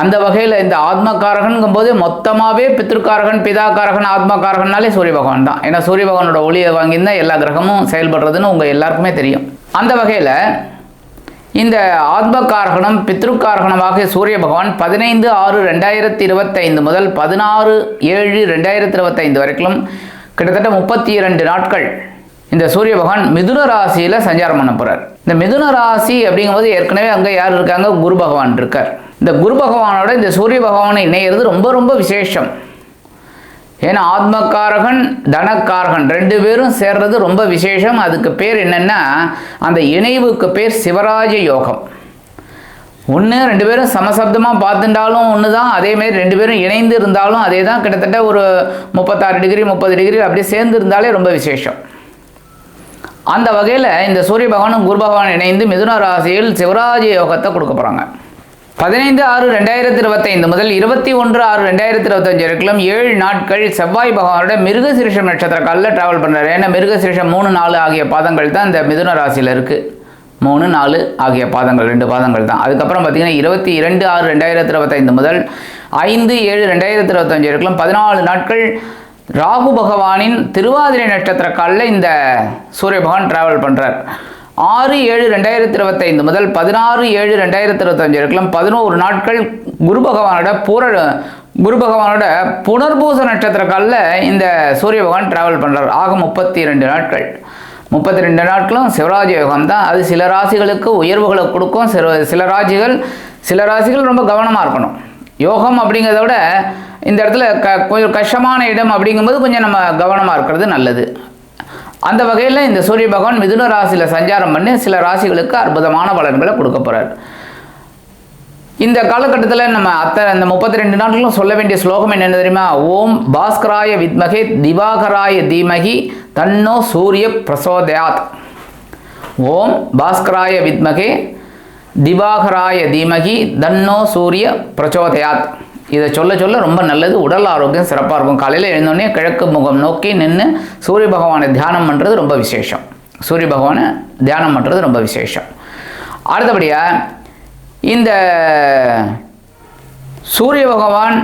அந்த வகையில் இந்த ஆத்மகாரகன்கும் போது மொத்தமாகவே பித்ருக்காரகன் பிதாக்காரகன் ஆத்மகாரகன்னாலே சூரிய பகவான் தான். ஏன்னா சூரிய பகவானோட ஒளியை வாங்கியிருந்தால் எல்லா கிரகமும் செயல்படுறதுன்னு உங்கள் எல்லாருக்குமே தெரியும். அந்த வகையில் இந்த ஆத்மகாரகணம் பித்ருக்காரகணமாக சூரிய பகவான் பதினைந்து ஆறு ரெண்டாயிரத்தி இருபத்தைந்து முதல் பதினாறு ஏழு ரெண்டாயிரத்தி இருபத்தைந்து வரைக்கும் கிட்டத்தட்ட முப்பத்தி இரண்டு நாட்கள் இந்த சூரிய பகவான் மிதுன ராசியில் சஞ்சாரம் பண்ண போகிறார் இந்த மிதுன ராசி அப்படிங்கும்போது ஏற்கனவே அங்கே யார் இருக்காங்க? குரு பகவான் இருக்கார். இந்த குரு பகவானோட இந்த சூரிய பகவானை இணையிறது ரொம்ப ரொம்ப விசேஷம். ஏன்னா ஆத்மக்காரகன் தனக்காரகன் ரெண்டு பேரும் சேர்றது ரொம்ப விசேஷம். அதுக்கு பேர் என்னென்னா அந்த இணைவுக்கு பேர் சிவராஜ யோகம். ஒன்று ரெண்டு பேரும் சமசப்தமாக பார்த்துட்டாலும் ஒன்று தான் அதேமாரி ரெண்டு பேரும் இணைந்து இருந்தாலும் அதே தான் கிட்டத்தட்ட ஒரு முப்பத்தாறு டிகிரி முப்பது டிகிரி அப்படியே சேர்ந்து இருந்தாலே ரொம்ப விசேஷம். அந்த வகையில் இந்த சூரிய பகவானும் குரு பகவான் இணைந்து மிதுன ராசியில் சிவராஜ யோகத்தை கொடுக்க போகிறாங்க பதினைந்து ஆறு ரெண்டாயிரத்தி இருபத்தைந்து முதல் இருபத்தி ஒன்று ஆறு ரெண்டாயிரத்தி இருபத்தஞ்சு வரைக்கும் ஏழு நாட்கள் செவ்வாய் பகவானோட மிருகசிரிஷம் நட்சத்திர காலில் ட்ராவல் பண்ணுறாரு ஏன்னா மிருகசிரிஷம் மூணு நாலு ஆகிய பாதங்கள் தான் இந்த மிதுன ராசியில் இருக்குது மூணு நாலு ஆகிய பாதங்கள் ரெண்டு பாதங்கள் தான். அதுக்கப்புறம் பார்த்தீங்கன்னா இருபத்தி இரண்டு ஆறு ரெண்டாயிரத்தி இருபத்தைந்து முதல் ஐந்து ஏழு ரெண்டாயிரத்தி இருபத்தஞ்சு வரைக்கும் பதினாலு நாட்கள் ராகு பகவானின் திருவாதிரை நட்சத்திர காலில் இந்த சூரிய பகவான் ட்ராவல் பண்ணுறார் ஆறு ஏழு ரெண்டாயிரத்தி இருபத்தைந்து முதல் பதினாறு ஏழு ரெண்டாயிரத்தி இருபத்தஞ்சு வரைக்கும் பதினோரு நாட்கள் குரு பகவானோட பூர குரு பகவானோட புனர்பூச நட்சத்திர காலில் இந்த சூரிய பகவான் ட்ராவல் பண்ணுறார் ஆக முப்பத்தி ரெண்டு நாட்கள். முப்பத்தி ரெண்டு நாட்களும் சிவராஜ யோகம் தான். அது சில ராசிகளுக்கு உயர்வுகளை கொடுக்கும். சில சில ராசிகள் சில ராசிகள் ரொம்ப கவனமாக இருக்கணும். யோகம் அப்படிங்கிறத விட இந்த இடத்துல க கொஞ்சம் கஷ்டமான இடம் அப்படிங்கும்போது கொஞ்சம் நம்ம கவனமாக இருக்கிறது நல்லது. அந்த வகையில் இந்த சூரிய பகவான் மிதுன ராசியில் சஞ்சாரம் பண்ணி சில ராசிகளுக்கு அற்புதமான பலன்களை கொடுக்க போகிறார் இந்த காலகட்டத்தில் நம்ம அத்தனை இந்த முப்பத்தி ரெண்டு நாட்களும் சொல்ல வேண்டிய ஸ்லோகம் என்ன தெரியுமா? ஓம் பாஸ்கராய வித்மகே திவாகராய தீமகி தன்னோ சூரிய பிரசோதயாத். ஓம் பாஸ்கராய வித்மகே திவாகராய தீமகி தன்னோ சூரிய பிரச்சோதயாத் இதை சொல்ல சொல்ல ரொம்ப நல்லது. உடல் ஆரோக்கியம் சிறப்பாக இருக்கும். காலையில் எழுந்தோடனே கிழக்கு முகம் நோக்கி நின்று சூரிய பகவானை தியானம் பண்ணுறது ரொம்ப விசேஷம். சூரிய பகவானை தியானம் பண்ணுறது ரொம்ப விசேஷம். அடுத்தபடியாக இந்த சூரிய பகவான்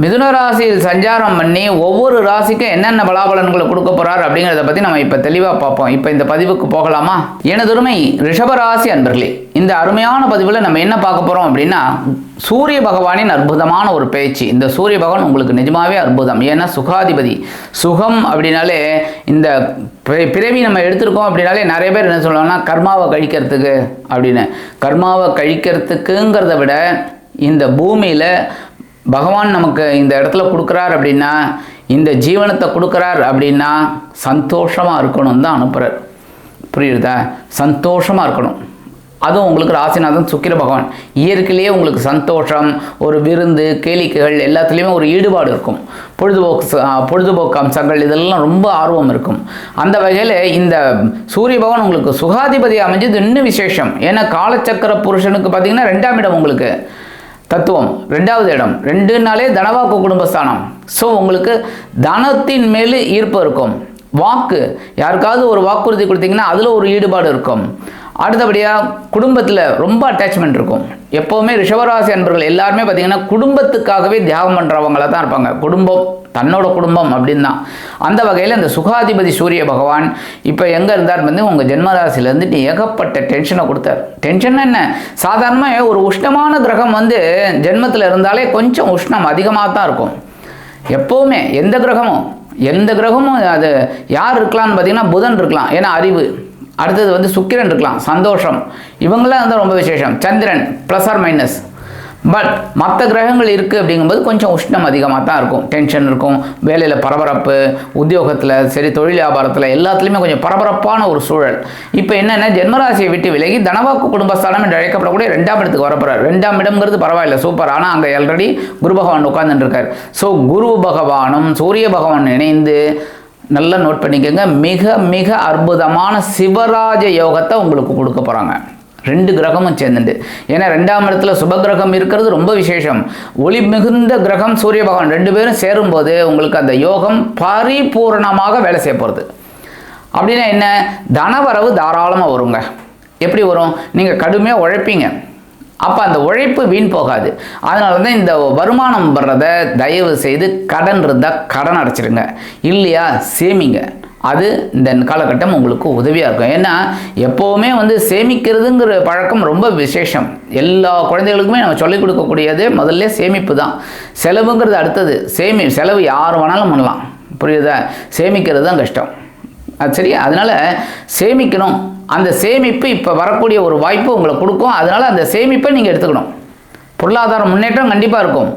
மிதுன ராசியில் சஞ்சாரம் பண்ணி ஒவ்வொரு ராசிக்கும் என்னென்ன பலாபலன்களை கொடுக்க போறார் அப்படிங்கிறத பற்றி நம்ம இப்போ தெளிவாக பார்ப்போம். இப்போ இந்த பதிவுக்கு போகலாமா? எனதுரிமை ரிஷபராசி அன்பர்களே இந்த அருமையான பதிவில் நம்ம என்ன பார்க்க போகிறோம் அப்படின்னா சூரிய பகவானின் அற்புதமான ஒரு பேச்சு. இந்த சூரிய பகவான் உங்களுக்கு நிஜமாவே அற்புதம். ஏன்னா சுகாதிபதி. சுகம் அப்படின்னாலே இந்த பிற- பிறவி நம்ம எடுத்திருக்கோம் அப்படின்னாலே நிறைய பேர் என்ன சொல்லுவாங்கன்னா கர்மாவை கழிக்கிறதுக்கு அப்படின்னு. கர்மாவை கழிக்கிறதுக்குங்கிறத விட இந்த பூமியில் பகவான் நமக்கு இந்த இடத்துல கொடுக்குறார் அப்படின்னா இந்த ஜீவனத்தை கொடுக்குறார் அப்படின்னா சந்தோஷமாக இருக்கணும் தான் அனுப்புகிறார் புரியுதா? சந்தோஷமாக இருக்கணும். அதுவும் உங்களுக்கு ராசிநாதன் சுக்கிர பகவான். இயற்கையிலேயே உங்களுக்கு சந்தோஷம் ஒரு விருந்து கேளிக்கைகள் எல்லாத்துலேயுமே ஒரு ஈடுபாடு இருக்கும். பொழுதுபோக்கு ச- பொழுதுபோக்கு அம்சங்கள் இதெல்லாம் ரொம்ப ஆர்வம் இருக்கும். அந்த வகையில் இந்த சூரிய பகவான் உங்களுக்கு சுகாதிபதி அமைஞ்சது இன்னும் விசேஷம். ஏன்னா காலச்சக்கர புருஷனுக்கு பார்த்தீங்கன்னா ரெண்டாம் இடம் உங்களுக்கு. தத்துவம். ரெண்டாவது இடம். ரெண்டுனாலே தனவாக்கு குடும்பஸ்தானம் ஸோ உங்களுக்கு தனத்தின் மேல் ஈர்ப்பு இருக்கும். வாக்கு. யாருக்காவது ஒரு வாக்குறுதி கொடுத்தீங்கன்னா அதில் ஒரு ஈடுபாடு இருக்கும். அடுத்தபடியாக குடும்பத்தில் ரொம்ப அட்டாச்மெண்ட் இருக்கும். எப்போவுமே ரிஷபராசி அன்பர்கள் எல்லாருமே பார்த்தீங்கன்னா குடும்பத்துக்காகவே தியாகம் பண்ணுறவங்கள தான் இருப்பாங்க. குடும்பம் தன்னோட குடும்பம் அப்படின்னு தான் அந்த வகையில் இந்த சுகாதிபதி சூரிய பகவான் இப்போ எங்கே இருந்தார் வந்து உங்கள் ஜென்மராசியில் இருந்துட்டு ஏகப்பட்ட டென்ஷனை கொடுத்தார். டென்ஷன் என்ன? சாதாரணமாக ஒரு உஷ்ணமான கிரகம் வந்து ஜென்மத்தில் இருந்தாலே கொஞ்சம் உஷ்ணம் அதிகமாக தான் இருக்கும். எப்போவுமே எந்த கிரகமும் எந்த கிரகமும் அது யார் இருக்கலாம்னு பார்த்தீங்கன்னா புதன் இருக்கலாம். ஏன்னா அறிவு. அடுத்தது வந்து சுக்கிரன் இருக்கலாம். சந்தோஷம். இவங்களாம் வந்து ரொம்ப விசேஷம். Chandran plus or minus but மற்ற கிரகங்கள் இருக்குது அப்படிங்கும்போது கொஞ்சம் உஷ்ணம் அதிகமாக தான் இருக்கும். டென்ஷன் இருக்கும் வேலையில் பரபரப்பு உத்தியோகத்தில் சரி தொழில் வியாபாரத்தில் எல்லாத்துலேயுமே கொஞ்சம் பரபரப்பான ஒரு சூழல். இப்போ என்னென்ன ஜென்மராசியை விட்டு விலகி தனவாக்கு குடும்பஸ்தானம் என்று அழைக்கப்படக்கூடிய ரெண்டாம் இடத்துக்கு வரப்போகிறார் ரெண்டாம் இடம்ங்கிறது பரவாயில்ல சூப்பர் ஆனால் அங்கே ஆல்ரெடி குரு பகவான் உட்கார்ந்துட்டு ஸோ குரு பகவானும் சூரிய பகவான் இணைந்து நல்லா நோட் பண்ணிக்கோங்க. மிக மிக அற்புதமான சிவராஜ யோகத்தை உங்களுக்கு கொடுக்க போகிறாங்க ரெண்டு கிரகமும் சேர்ந்துட்டு ஏன்னா ரெண்டாம் இடத்துல சுப கிரகம் இருக்கிறது ரொம்ப விசேஷம். ஒளி மிகுந்த கிரகம் சூரிய பகவான் ரெண்டு பேரும் சேரும்போது உங்களுக்கு அந்த யோகம் பரிபூரணமாக வேலை செய்ய போகிறது அப்படின்னா என்ன? தனவரவு தாராளமாக வருங்க. எப்படி வரும்? நீங்கள் கடுமையாக உழைப்பீங்க. அப்போ அந்த உழைப்பு வீண் போகாது. அதனால தான் இந்த வருமானம் வர்றதை தயவு செய்து கடன் இருந்தால் கடன் அடைச்சிடுங்க இல்லையா? சேமிங்க. அது இந்த காலகட்டம் உங்களுக்கு உதவியாக இருக்கும் ஏன்னா எப்போவுமே வந்து சேமிக்கிறதுங்கிற பழக்கம் ரொம்ப விசேஷம். எல்லா குழந்தைகளுக்குமே நம்ம சொல்லிக் கொடுக்கக்கூடியது முதல்ல சேமிப்பு தான். செலவுங்கிறது அடுத்தது. சேமி செலவு யார் வேணாலும் பண்ணலாம். புரியுதா? சேமிக்கிறது தான் கஷ்டம். அது சரியா? அதனால் சேமிக்கணும். அந்த சேமிப்பு இப்போ வரக்கூடிய ஒரு வாய்ப்பு உங்களை கொடுக்கும். அதனால் அந்த சேமிப்பை நீங்கள் எடுத்துக்கணும். பொருளாதார முன்னேற்றம் கண்டிப்பாக இருக்கும்.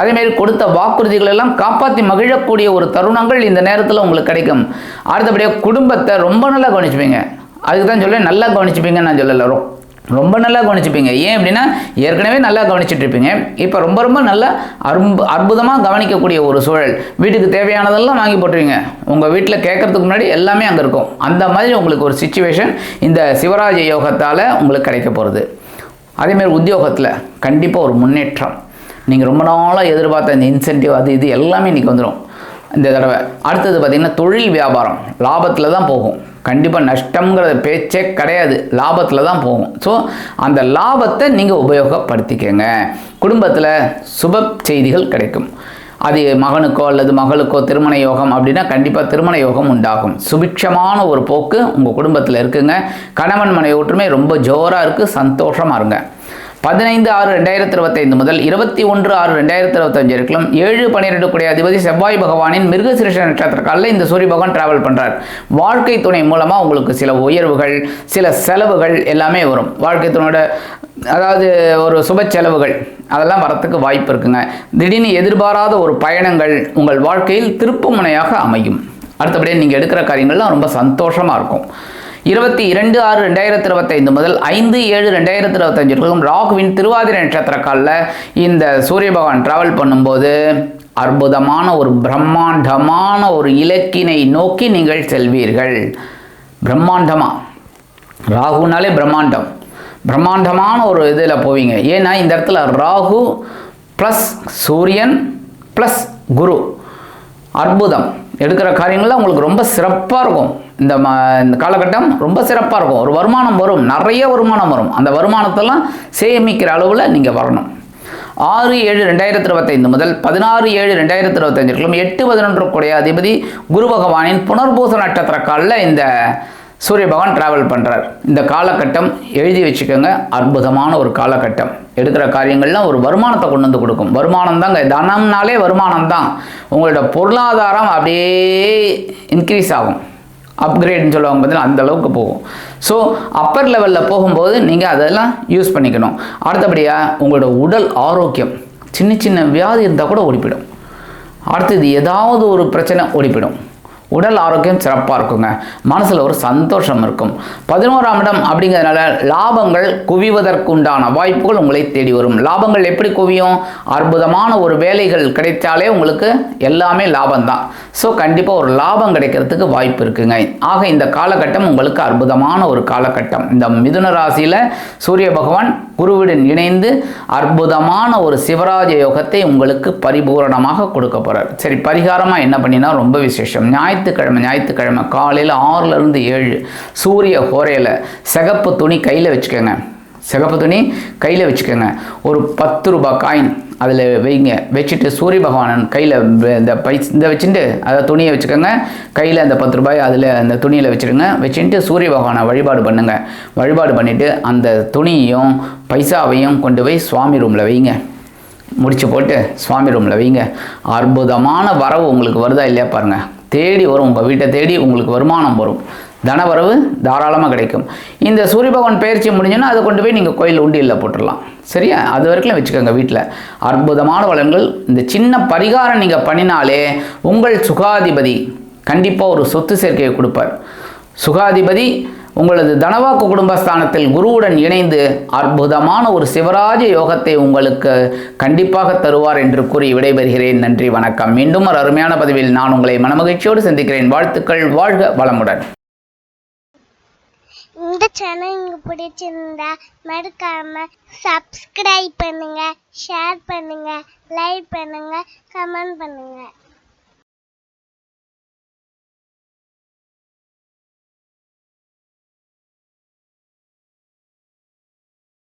அதேமாரி கொடுத்த வாக்குறுதிகள் எல்லாம் காப்பாற்றி மகிழக்கூடிய ஒரு தருணங்கள் இந்த நேரத்தில் உங்களுக்கு கிடைக்கும். அடுத்தபடியாக குடும்பத்தை ரொம்ப நல்லா கவனிச்சுப்பீங்க. அதுக்கு தான் சொல்ல நல்லா கவனிச்சுப்பீங்கன்னு நான் சொல்லலை. ரொ- ரொம்ப நல்லா கவனிச்சுப்பீங்க. ஏன் அப்படின்னா ஏற்கனவே நல்லா கவனிச்சுட்டு இருப்பீங்க. இப்போ ரொம்ப ரொம்ப நல்லா அற்பு அற்புதமாக கவனிக்கக்கூடிய ஒரு சூழல். வீட்டுக்கு தேவையானதெல்லாம் வாங்கி போட்டுருவீங்க. உங்கள் வீட்டில் கேட்கறதுக்கு முன்னாடி எல்லாமே அங்கே இருக்கும். அந்த மாதிரி உங்களுக்கு ஒரு சுச்சுவேஷன் இந்த சிவராஜ யோகத்தால் உங்களுக்கு கிடைக்க போகிறது அதேமாரி உத்தியோகத்தில் கண்டிப்பாக ஒரு முன்னேற்றம். நீங்கள் ரொம்ப நாளாக எதிர்பார்த்த இந்த இன்சென்டிவ் அது இது எல்லாமே இன்றைக்கி வந்துடும் இந்த தடவை. அடுத்தது பார்த்திங்கன்னா தொழில் வியாபாரம். லாபத்தில் தான் போகும். கண்டிப்பாக நஷ்டங்கிற பேச்சே கிடையாது. லாபத்தில் தான் போகும். ஸோ அந்த லாபத்தை நீங்கள் உபயோகப்படுத்திக்கங்க. குடும்பத்தில் சுப செய்திகள் கிடைக்கும். அது மகனுக்கோ அல்லது மகளுக்கோ திருமண யோகம் அப்படின்னா கண்டிப்பாக திருமண யோகம் உண்டாகும். சுபிட்சமான ஒரு போக்கு உங்கள் குடும்பத்தில் இருக்குங்க. கணவன் மனைவி ஒற்றுமை ரொம்ப ஜோராக இருக்குது சந்தோஷமாக இருங்க. பதினைந்து ஆறு ரெண்டாயிரத்தி இருபத்தைந்து முதல் இருபத்தி ஒன்று ஆறு ரெண்டாயிரத்தி இருபத்தஞ்சு வரைக்கும் ஏழு பன்னிரெண்டு கூடிய அதிபதி செவ்வாய் பகவானின் மிருகசிருஷ நட்சத்திர இந்த சூரிய பகவான் டிராவல் பண்ணுறார் வாழ்க்கை துணை மூலமாக உங்களுக்கு சில உயர்வுகள் சில செலவுகள் எல்லாமே வரும். வாழ்க்கை துணையோட அதாவது ஒரு சுப செலவுகள் அதெல்லாம் வரத்துக்கு வாய்ப்பு இருக்குங்க. திடீர்னு எதிர்பாராத ஒரு பயணங்கள் உங்கள் வாழ்க்கையில் திருப்பு முனையாக அமையும். அடுத்தபடியாக நீங்கள் எடுக்கிற காரியங்கள்லாம் ரொம்ப சந்தோஷமாக இருக்கும். இருபத்தி இரண்டு ஆறு ரெண்டாயிரத்தி இருபத்தைந்து முதல் ஐந்து ஏழு ரெண்டாயிரத்தி இருபத்தஞ்சு வரைக்கும் ராகுவின் திருவாதிரை நட்சத்திர காலில் இந்த சூரிய பகவான் ட்ராவல் பண்ணும்போது அற்புதமான ஒரு பிரம்மாண்டமான ஒரு இலக்கினை நோக்கி நீங்கள் செல்வீர்கள். பிரம்மாண்டமாக ராகுனாலே பிரம்மாண்டம். பிரம்மாண்டமான ஒரு இதில் போவீங்க. ஏன்னா இந்த இடத்துல ராகு ப்ளஸ் சூரியன் ப்ளஸ் குரு. அற்புதம். எடுக்கிற காரியங்கள்லாம் உங்களுக்கு ரொம்ப சிறப்பாக இருக்கும். இந்த ம இந்த காலகட்டம் ரொம்ப சிறப்பாக இருக்கும். ஒரு வருமானம் வரும். நிறைய வருமானம் வரும். அந்த வருமானத்தெல்லாம் சேமிக்கிற அளவில் நீங்கள் வரணும். ஆறு ஏழு ரெண்டாயிரத்தி இருபத்தைந்து முதல் பதினாறு ஏழு ரெண்டாயிரத்தி இருபத்தஞ்சுக்கும் எட்டு பதினொன்று கூடிய அதிபதி குரு பகவானின் புனர்பூச நட்சத்திர காலில் இந்த சூரிய பகவான் டிராவல் பண்ணுறார் இந்த காலகட்டம் எழுதி வச்சுக்கோங்க. அற்புதமான ஒரு காலகட்டம். எடுக்கிற காரியங்கள்லாம் ஒரு வருமானத்தை கொண்டு வந்து கொடுக்கும். வருமானம் தாங்க தனம்னாலே வருமானம் தான் உங்களோட பொருளாதாரம் அப்படியே இன்க்ரீஸ் ஆகும். அப்கிரேட்னு சொல்லுவாங்க பார்த்தீங்கன்னா அந்த அளவுக்கு போகும். ஸோ அப்பர் லெவலில் போகும்போது நீங்கள் அதெல்லாம் யூஸ் பண்ணிக்கணும். அடுத்தபடியாக உங்களோட உடல் ஆரோக்கியம். சின்ன சின்ன வியாதி இருந்தால் கூட ஓடிப்பிடும் அடுத்தது ஏதாவது ஒரு பிரச்சனை ஓடிப்பிடும் உடல் ஆரோக்கியம் சிறப்பாக இருக்குங்க. மனசில் ஒரு சந்தோஷம் இருக்கும். பதினோராம் இடம் அப்படிங்கிறதுனால லாபங்கள் குவிவதற்குண்டான வாய்ப்புகள் உங்களை தேடி வரும். லாபங்கள் எப்படி குவியும்? அற்புதமான ஒரு வேலைகள் கிடைத்தாலே உங்களுக்கு எல்லாமே லாபம் தான் ஸோ கண்டிப்பாக ஒரு லாபம் கிடைக்கிறதுக்கு வாய்ப்பு இருக்குங்க. ஆக இந்த காலகட்டம் உங்களுக்கு அற்புதமான ஒரு காலகட்டம். இந்த மிதுன ராசியில் சூரிய பகவான் குருவுடன் இணைந்து அற்புதமான ஒரு சிவராஜ யோகத்தை உங்களுக்கு பரிபூரணமாக கொடுக்க போகிறார் சரி பரிகாரமாக என்ன பண்ணினா ரொம்ப விசேஷம். ஞாயிற்றுக்கிழமை ஞாயிற்றுக்கிழமை காலையில் ஆறுலேருந்து ஏழு. சூரிய ஹோரையில் சிகப்பு துணி கையில் வச்சுக்கோங்க. சிகப்பு துணி கையில் வச்சுக்கோங்க. ஒரு பத்து ரூபாய் காயின் அதில் வைங்க. வச்சுட்டு சூரிய பகவானன் கையில் இந்த பை இந்த வச்சுட்டு அதை துணியை வச்சுக்கோங்க. கையில் அந்த பத்து ரூபாய் அதில் அந்த துணியில் வச்சுருங்க. வச்சுட்டு சூரிய பகவானை வழிபாடு பண்ணுங்கள் வழிபாடு பண்ணிவிட்டு அந்த துணியையும் பைசாவையும் கொண்டு போய் சுவாமி ரூமில் வைங்க. முடிச்சு போட்டு சுவாமி ரூமில் வைங்க. அற்புதமான வரவு உங்களுக்கு வருதா இல்லையா பாருங்கள் தேடி வரும். உங்கள் வீட்டை தேடி உங்களுக்கு வருமானம் வரும். தனவரவு தாராளமாக கிடைக்கும். இந்த சூரிய பகவான் பயிற்சி முடிஞ்சோன்னா அதை கொண்டு போய் நீங்கள் கோயில் உண்டியில் போட்டுடலாம். சரியா? அது வரைக்கும் வச்சுக்கோங்க வீட்டில் அற்புதமான வளங்கள். இந்த சின்ன பரிகாரம் நீங்கள் பண்ணினாலே உங்கள் சுகாதிபதி கண்டிப்பாக ஒரு சொத்து சேர்க்கையை கொடுப்பார். சுகாதிபதி உங்களது தனவாக்கு குடும்பஸ்தானத்தில் குருவுடன் இணைந்து அற்புதமான ஒரு சிவராஜ யோகத்தை உங்களுக்கு கண்டிப்பாக தருவார் என்று கூறி விடைபெறுகிறேன். நன்றி வணக்கம். மீண்டும் ஒரு அருமையான பதிவில் நான் உங்களை மனமகிழ்ச்சியோடு சந்திக்கிறேன். வாழ்த்துக்கள் வாழ்க வளமுடன். இந்த சேனல் உங்களுக்கு பிடிச்சிருந்தா மறக்காம சப்ஸ்கிரைப் பண்ணுங்க ஷேர் பண்ணுங்க லைக் பண்ணுங்க கமெண்ட் பண்ணுங்க.